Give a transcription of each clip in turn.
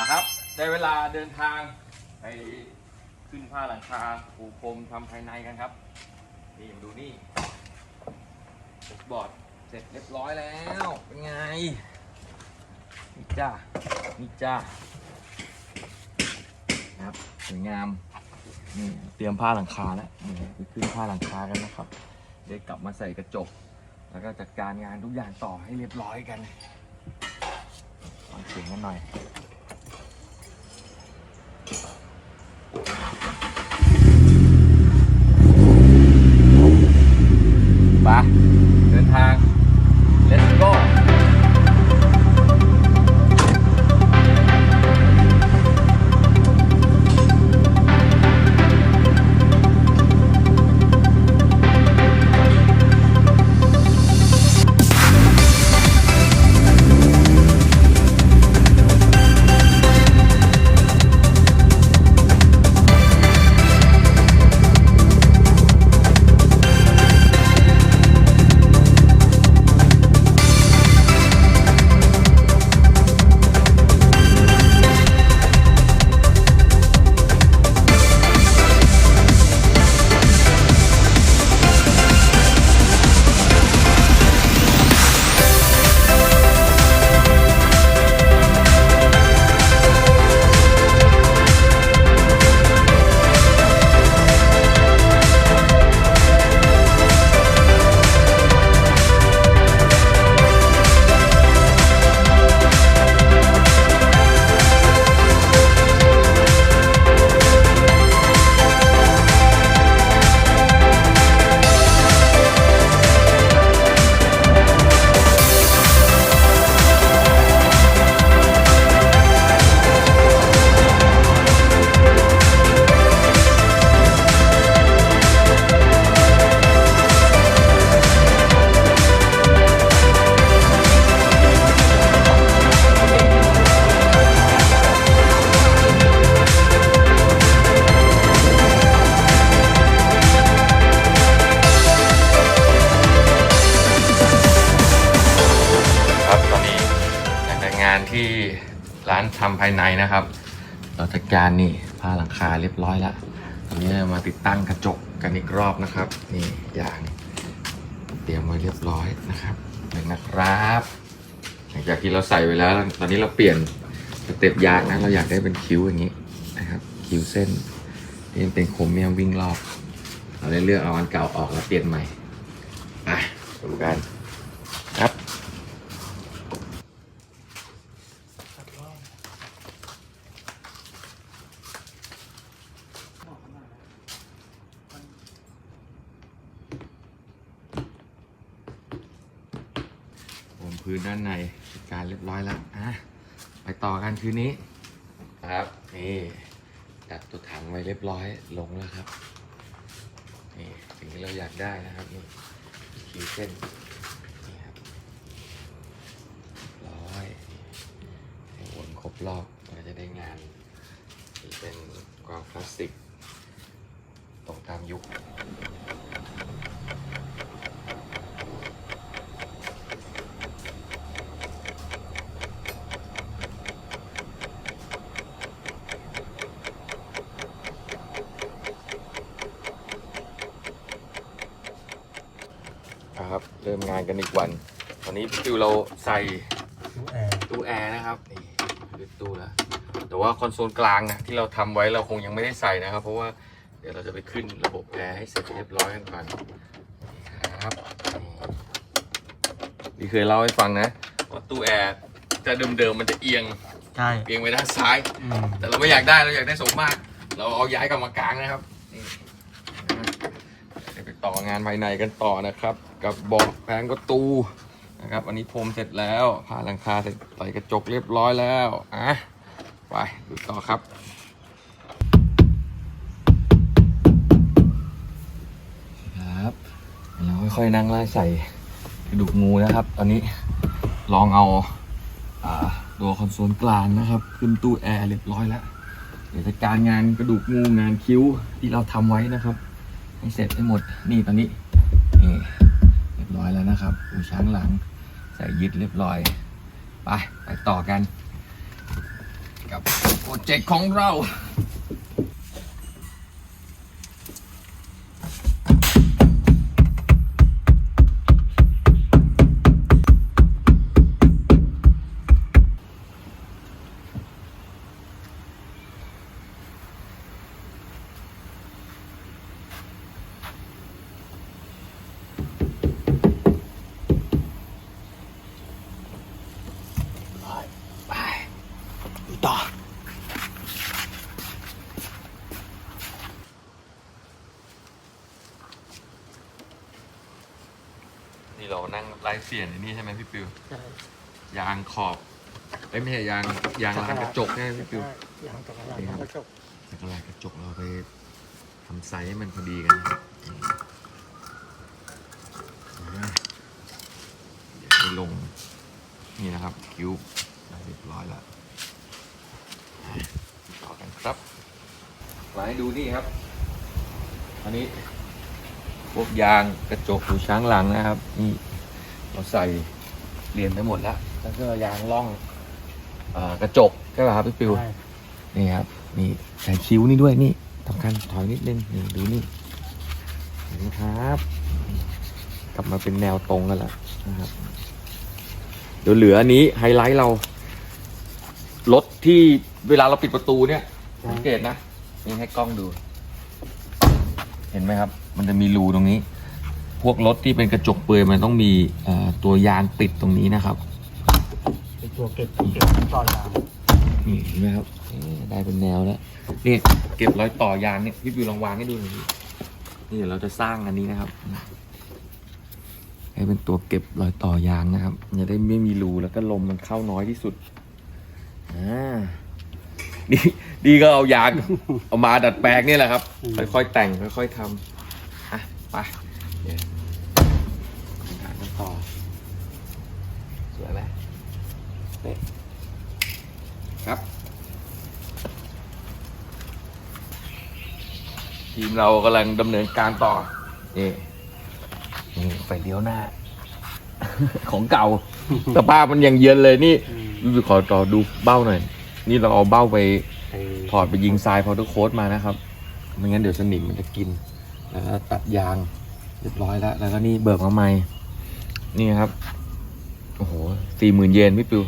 นะครับได้เวลาเดินทางไปขึ้นผ้าหลังคาปูพรมทำภายในกันครับนี่มาดูนี่บอร์ดเสร็จเรียบร้อยแล้ว เป็นไงนี่จ้านี่จ้าครับสวยงามนี่เตรียมผ้าหลังคาแล้วนี่ไปขึ้นผ้าหลังคากันนะครับเดี๋ยวกลับมาใส่กระจก แล้วก็จัดการงานทุกอย่างต่อให้เรียบร้อยกันฟังเสียงกันหน่อย ในนะครับ เราจัดการนี่ผ้าหลังคาเรียบร้อยแล้วตอนนี้เรามาติดตั้งกระจกกันอีกรอบนะครับ นี่อย่างเตรียมไว้เรียบร้อยนะครับหนึ่งนะครับหลังจากที่เราใส่ไว้แล้ว ตอนนี้เราเปลี่ยนสเต็ปยางนะ เราอยากได้เป็นคิ้วอย่างนี้นะครับ คิ้วเส้นนี่เป็นโครเมียมวิ่งรอบ เราได้เลือกเอาอันเก่าออกแล้วเปลี่ยนใหม่อะดูกันครับ ผม พื้นด้านในจัดการเรียบร้อยแล้วอะไปต่อกันคืนนี้ครับนี่จัดตัวถังไว้เรียบร้อยลงแล้วครับนี่สิ่งที่เราอยากได้นะครับนี่ขีดเส้นนี่ครับร้อยให้วนครบรอบเราจะได้งานที่เป็นกรองพลาสติกตรงตามยุค เริ่มงานกันอีกวัน ตอนนี้ฟิวเราใส่ตู้แอร์ตู้แอร์นะครับนี่คือตู้แล้วแต่ว่าคอนโซลกลางนะที่เราทำไว้เราคงยังไม่ได้ใส่นะครับ เพราะว่าเดี๋ยวเราจะไปขึ้นระบบแอร์ให้เสร็จเรียบร้อยกันก่อนนี่ครับนี่เคยเล่าให้ฟังนะว่าตู้แอร์จะเดิมๆมันจะเอียงใช่เอียงไปด้านซ้ายอืมแต่เราไม่อยากได้เราอยากได้สมมาก เราเอาย้ายกลับมากลางนะครับนี่เดี๋ยวไปต่องานภายในกันต่อนะครับ กับเบาะแผงประตูนะครับ อันนี้พรมเสร็จแล้วผ่าหลังคาเสร็จใส่กระจกเรียบร้อยแล้วอะไปดูต่อครับครับเราค่อยๆนั่งไล่ใส่กระดูกงูนะครับตอนนี้ลองเอาตัวคอนโซลกลางนะครับ ขึ้นตู้แอร์เรียบร้อยแล้วเดี๋ยวจัดการงานกระดูกงูงานคิ้วที่เราทำไว้นะครับ ให้เสร็จให้หมดนี่ตอนนี้นี่ ร้อยแล้วนะครับอูช้างหลังใส่ยึดเรียบร้อย ไป ไปต่อกัน กับโปรเจกต์ของเรา ต่อ นี่เรานั่งไลฟ์เสียงในนี่ใช่ไหมพี่ปิว ใช่ ยางขอบเอ้ยไม่ใช่ยางยางลานกระจกใช่ไหมพี่ปิวใช่ยางกับลานกระจกแต่ก็ลานกระจกเราไปทำไซส์ให้มันพอดีกันอ่าเดี๋ยวไปลง นี่นะครับคิ้วเรียบร้อยแล้วอะต่อกันครับ มาให้ดูนี่ครับ อันนี้พวกยางกระจกหูช้างหลังนะครับ นี่เราใส่เรียนไปหมดแล้วแล้วก็ยางล่องเอ่อกระจกใช่ป่ะครับพี่ปิวใช่นี่ครับนี่ใส่คิ้วนี่ด้วยนี่สำคัญถอยนิดนึงนี่ดูนี่เห็นไหมครับ กลับมาเป็นแนวตรงกันแล้วนะครับ เดี๋ยวเหลืออันนี้ไฮไลท์เรารถที่เวลาเราปิดประตูเนี่ยสังเกตนะ นี่ให้กล้องดู เห็นไหมครับ มันจะมีรูตรงนี้ พวกรถที่เป็นกระจกเปลือยมันต้องมีเอ่อตัวยางติดตรงนี้นะครับเป็นตัวเก็บเก็บต่อยางนี่เห็นไหมครับเอ๊ะได้เป็นแนวแล้วนี่เก็บรอยต่อยางเนี่ยพี่บิวลองวางให้ดูหน่อยดินี่เดี๋ยวเราจะสร้างอันนี้นะครับให้เป็นตัวเก็บรอยต่อยางนะครับจะได้ไม่มีรูแล้วก็ลมมันเข้าน้อยที่สุดอ่า ดีดีก็เอายางเอามาดัดแปลงนี่แหละครับ ค่อยๆแต่งค่อยๆทำอะไปเดี๋ยวทำงานกันต่อสวยไหมเป๊ะครับ ทีมเรากำลังดำเนินการต่อ นี่นี่ไฟเลี้ยวหน้า ของเก่า สภาพมันยังเยือนเลยนี่อืมพี่ขอต่อดูเบ้าหน่อย นี่เราเอาเบ้าไปไอ้ถอดไปยิงทรายพาวเดอร์โค้ดมานะครับ ไม่งั้นเดี๋ยวสนิมมันจะกินแล้วก็ตัดยางเรียบร้อยแล้ว แล้วก็นี่เบิกมาใหม่ นี่ครับ โอ้โหสี่หมื่นเยนพี่ปิว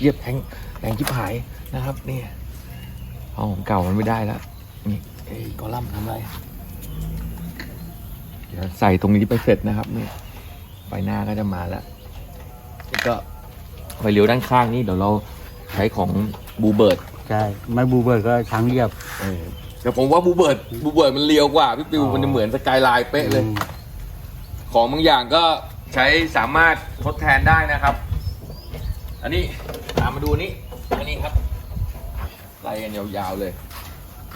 เยียบแพงแพงชิบหายนะครับเนี่ยเอาของเก่ามันไม่ได้แล้ว นี่เอ้ยกอลัมน์ทำอะไร เดี๋ยวใส่ตรงนี้ไปเสร็จนะครับเนี่ยไฟหน้าก็จะมาแล้วแล้วก็ไฟเลี้ยวด้านข้างนี่เดี๋ยวเรา ใช้ของบูเบิร์ดใช่ไม่บูเบิร์ดก็ช้างเรียบเออแต่ผมว่าบูเบิร์ดบูเบิร์ดมันเลียวกว่าพี่ปิวอ๋อมันจะเหมือนสกายไลน์เป๊ะเลยอืมของบางอย่างก็ใช้สามารถทดแทนได้นะครับ อันนี้ตามมาดูนี่อันนี้ครับไล่กันยาวๆเลย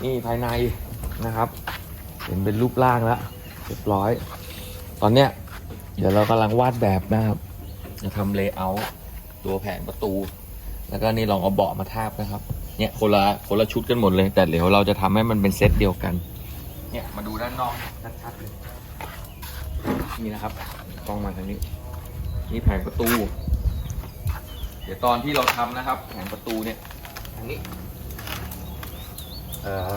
นี่ภายในนะครับ เห็นเป็นรูปร่างแล้วเรียบร้อย ตอนเนี้ยเดี๋ยวเรากำลังวาดแบบนะครับ จะทำเลเยอร์ตัวแผงประตู แล้วก็นี่ลองเอาเบาะมาทาบนะครับ เนี่ยคนละคนละชุดกันหมดเลย แต่เดี๋ยวเราจะทำให้มันเป็นเซตเดียวกัน เนี่ยมาดูด้านนอกชัดๆเลย นี่นะครับกล้องมาทางนี้ นี่แผงประตู เดี๋ยวตอนที่เราทำนะครับแผงประตูเนี่ยทางนี้ เอ่อ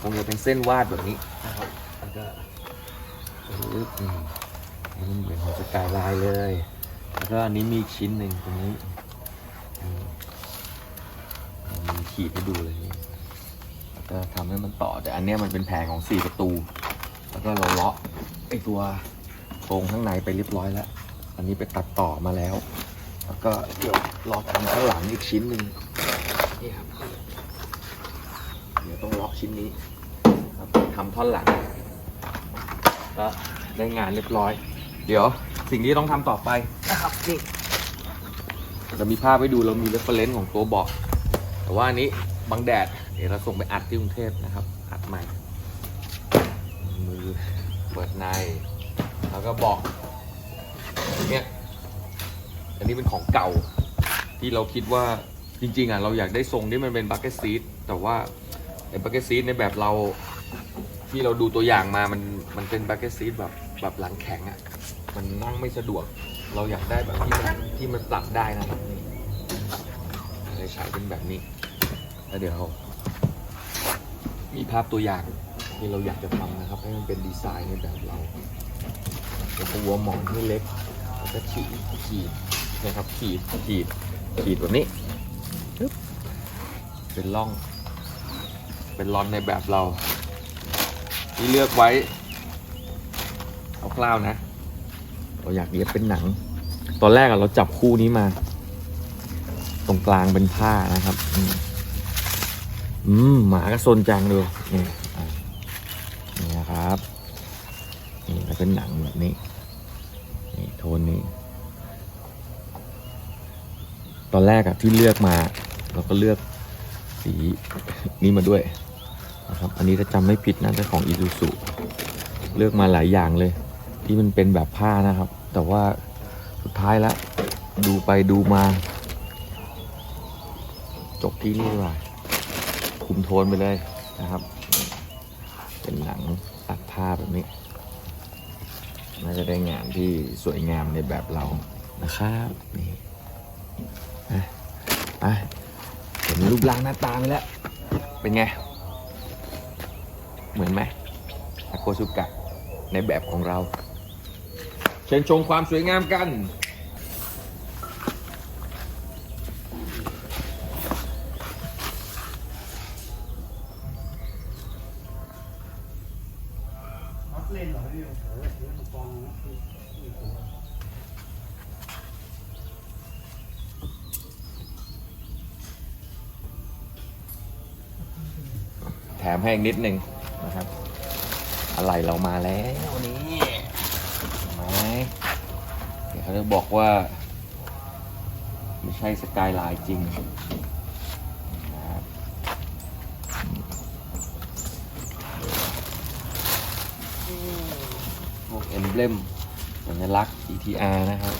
คงจะเป็นเส้นวาดแบบนี้นะครับแล้วก็อืมนี่มันเหมือนของสกายไลน์เลย แล้วก็อันนี้มีชิ้นหนึ่งตรงนี้ ขีดให้ดูเลยนี่แล้วก็ทำให้มันต่อ แต่อันเนี้ยมันเป็นแผงของสี่ประตู แล้วก็เราเลาะไอตัวโครงข้างในไปเรียบร้อยแล้ว อันนี้ไปตัดต่อมาแล้ว แล้วก็เดี๋ยวรอทำข้างหลังอีกชิ้นหนึ่งนี่ครับ เดี๋ยวต้องเลาะชิ้นนี้ครับทำท่อนหลังก็ได้งานเรียบร้อย เดี๋ยวสิ่งที่ต้องทำต่อไปนะครับนี่เรามีภาพให้ดูเรามีเรฟเฟรนซ์ของตัวเบาะ แต่ว่าอันนี้บังแดด เดี๋ยวเราส่งไปอัดที่กรุงเทพนะครับ อัดใหม่ มือเปิดใน แล้วก็บอกเนี่ยอันนี้เป็นของเก่าที่เราคิดว่าจริงๆอะเราอยากได้ทรงที่มันเป็นบักเก็ตซีทแต่ว่าไอ้บักเก็ตซีทในแบบเราที่เราดูตัวอย่างมามันมันเป็นบักเก็ตซีทแบบแบบหลังแข็งอะมันนั่งไม่สะดวก เราอยากได้แบบที่มันที่มันปรับได้นะครับนี่เลยใช้เป็นแบบนี้ แล้วเดี๋ยว มีภาพตัวอย่างที่เราอยากจะทำนะครับ ให้มันเป็นดีไซน์ในแบบเราเป็นตัวหมอนที่เล็กแล้วก็ขีดขีดนะครับขีดขีดขีดแบบนี้ปึ๊บเป็นร่อง เป็นร่อนในแบบเรา ที่เลือกไว้ เอาคร่าวนะ เราอยากเย็บเป็นหนัง ตอนแรกเราจับคู่นี้มา ตรงกลางเป็นผ้านะครับ อืมหมาก็ซนจังดูนี่นี่นะครับ นี่แล้วเป็นหนังแบบนี้ นี่โทนนี้ ตอนแรกอะที่เลือกมา เราก็เลือกสีนี้มาด้วยนะครับ อันนี้ถ้าจำไม่ผิดนะจะของอีซูซุเลือกมาหลายอย่างเลย ที่มันเป็นแบบผ้านะครับ แต่ว่าสุดท้ายแล้ว ดูไปดูมา จบที่นี่ดีกว่า คุมโทนไปเลยนะครับ เป็นหนังตัดผ้าแบบนี้ น่าจะได้งานที่สวยงามในแบบเรานะครับนี่อะอะเห็นรูปร่างหน้าตาไปแล้ว เป็นไง เหมือนไหมทาโกสุกะในแบบของเรา เชิญชมความสวยงามกัน ให้อีกนิดหนึ่งนะครับ อะไรเรามาแล้วนี่เห็นไหมเดี๋ยวเขาจะบอกว่า ไม่ใช่สกายไลน์จริงนะครับพวกเอมเบลมสัญลักษณ์ ETR นะครับ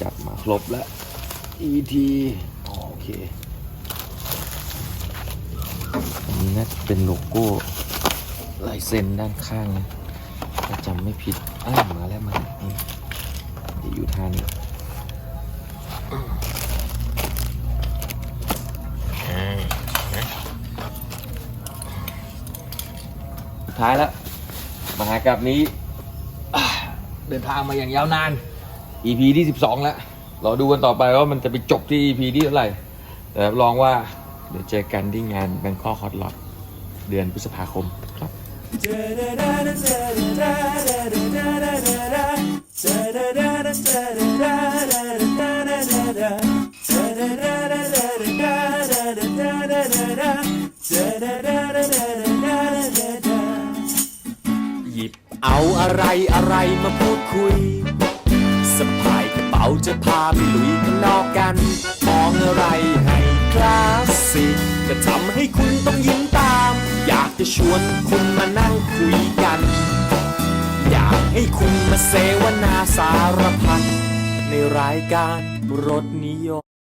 จับมาครบแล้ว ET โอเค อันนี้น่าจะเป็นโลโก้ลายเซ็นด้านข้างนะถ้าจำไม่ผิดอ้ามาแล้วมานี่เดี๋ยวอยู่ทานี้ท้ายแล้วมหากราบนี้ เดินทางมาอย่างยาวนาน EP ที่ 12 แล้ว เราดูกันต่อไปว่ามันจะไปจบที่ EP ที่เท่าไหร่ แต่รับรองว่า เดี๋ยวเจอกันที่งาน Bangkok Hot Lot เดือนพฤษภาคมครับหยิบเอาอะไรอะไรมาพูดคุยสะพายกระเป๋าจะพาไปลุยข้างนอกกันมองอะไร กก็ทำให้คุณต้องยิ้มตาม อยากจะชวนคุณมานั่งคุยกัน อยากให้คุณมาเสวนาสารพันในรายการรถนิยม